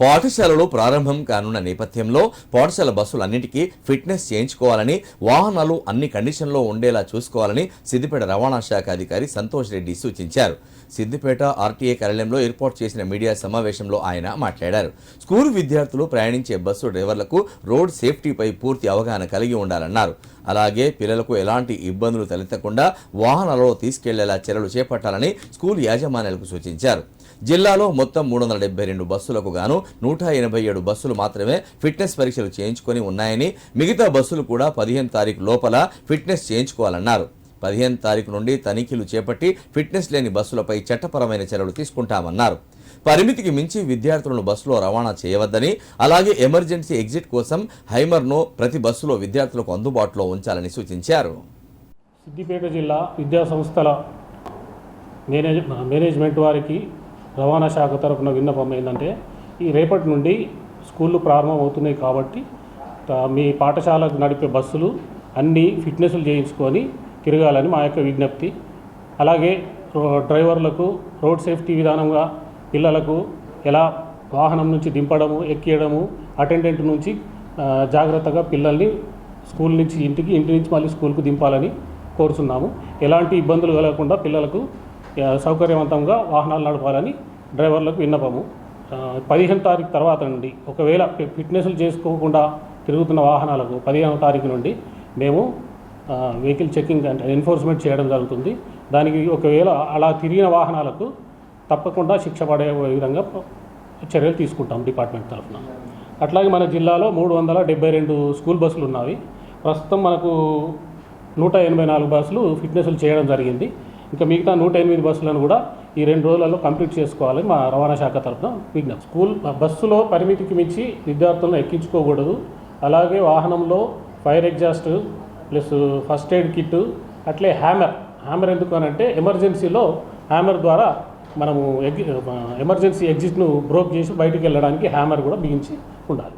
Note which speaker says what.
Speaker 1: పాఠశాలలు ప్రారంభం కానున్న నేపథ్యంలో పాఠశాల బస్సులన్నింటికీ ఫిట్నెస్ చేయించుకోవాలని వాహనాలు అన్ని కండిషన్లో ఉండేలా చూసుకోవాలని సిద్దిపేట రవాణా శాఖ అధికారి సంతోష్ రెడ్డి సూచించారు. సిద్దిపేట ఆర్టీఏ కార్యాలయంలో ఏర్పాటు చేసిన మీడియా సమావేశంలో ఆయన మాట్లాడారు. స్కూల్ విద్యార్థులు ప్రయాణించే బస్సు డ్రైవర్లకు రోడ్ సేఫ్టీపై పూర్తి అవగాహన కలిగి ఉండాలన్నారు. అలాగే పిల్లలకు ఎలాంటి ఇబ్బందులు తలెత్తకుండా వాహనాలలో తీసుకెళ్ళేలా చర్యలు చేపట్టాలని స్కూల్ యాజమాన్యాలకు సూచించారు. జిల్లాలో మొత్తం మూడు వందల డెబ్బై రెండు బస్సులకు గాను నూట ఎనభై ఏడు బస్సులు మాత్రమే ఫిట్నెస్ పరీక్షలు చేయించుకొని ఉన్నాయని మిగతా బస్సులు కూడా పదిహేను తారీఖు లోపల ఫిట్నెస్ చేయించుకోవాలన్నారు. పదిహేను తారీఖు నుండి తనిఖీలు చేపట్టి ఫిట్నెస్ లేని బస్సులపై చట్టపరమైన చర్యలు తీసుకుంటామన్నారు. పరిమితికి మించి విద్యార్థులను బస్సులో రవాణా చేయవద్దని అలాగే ఎమర్జెన్సీ ఎగ్జిట్ కోసం హైమర్ను ప్రతి బస్సులో విద్యార్థులకు అందుబాటులో ఉంచాలని సూచించారు.
Speaker 2: సిద్దిపేట జిల్లా విద్యా సంస్థల మేనేజ్ మేనేజ్మెంట్ వారికి రవాణా శాఖ తరపున విన్నపం ఏంటంటే ఈ రేపటి నుండి స్కూళ్ళు ప్రారంభం అవుతున్నాయి కాబట్టి మీ పాఠశాలకు నడిపే బస్సులు అన్నీ ఫిట్నెస్లు చేయించుకొని తిరగాలని మా యొక్క విజ్ఞప్తి. అలాగే రో- డ్రైవర్లకు రోడ్ సేఫ్టీ విధానంగా పిల్లలకు ఎలా వాహనం నుంచి దింపడము ఎక్కియడము అటెండెంట్ నుంచి జాగ్రత్తగా పిల్లల్ని స్కూల్ నుంచి ఇంటికి ఇంటి నుంచి మళ్ళీ స్కూల్కు దింపాలని కోరుతున్నాము ఎలాంటి ఇబ్బందులు కలగకుండా పిల్లలకు సౌకర్యవంతంగా వాహనాలు నడపాలని డ్రైవర్లకు విన్నపము. పదిహేను తారీఖు తర్వాత నుండి ఒకవేళ ఫిట్నెస్లు చేసుకోకుండా తిరుగుతున్న వాహనాలకు పదిహేను తారీఖు నుండి మేము వెహికల్ చెకింగ్ అంటే ఎన్ఫోర్స్మెంట్ చేయడం జరుగుతుంది. దానికి ఒకవేళ అలా తిరిగిన వాహనాలకు తప్పకుండా శిక్ష పడే విధంగా చర్యలు తీసుకుంటాం డిపార్ట్మెంట్ తరఫున. అట్లాగే మన జిల్లాలో మూడు వందల డెబ్బై రెండు స్కూల్ బస్సులు ఉన్నాయి ప్రస్తుతం మనకు నూట ఎనభై నాలుగు బస్సులు ఫిట్నెస్లు చేయడం జరిగింది. ఇంకా మిగతా నూట ఎనిమిది బస్సులను కూడా ఈ రెండు రోజులలో కంప్లీట్ చేసుకోవాలని మా రవాణా శాఖ తరఫున విజ్ఞప్తి. స్కూల్ బస్సులో పరిమితికి మించి విద్యార్థులను ఎక్కించుకోకూడదు. అలాగే వాహనంలో fire exhaust plus first aid kit అట్లే హ్యామర్. హ్యామర్ ఎందుకు అని అంటే ఎమర్జెన్సీలో హ్యామర్ ద్వారా మనము ఎగ్ ఎమర్జెన్సీ ఎగ్జిట్ను బ్రోక్ చేసి బయటికి వెళ్ళడానికి హ్యామర్ కూడా బిగించి ఉండాలి.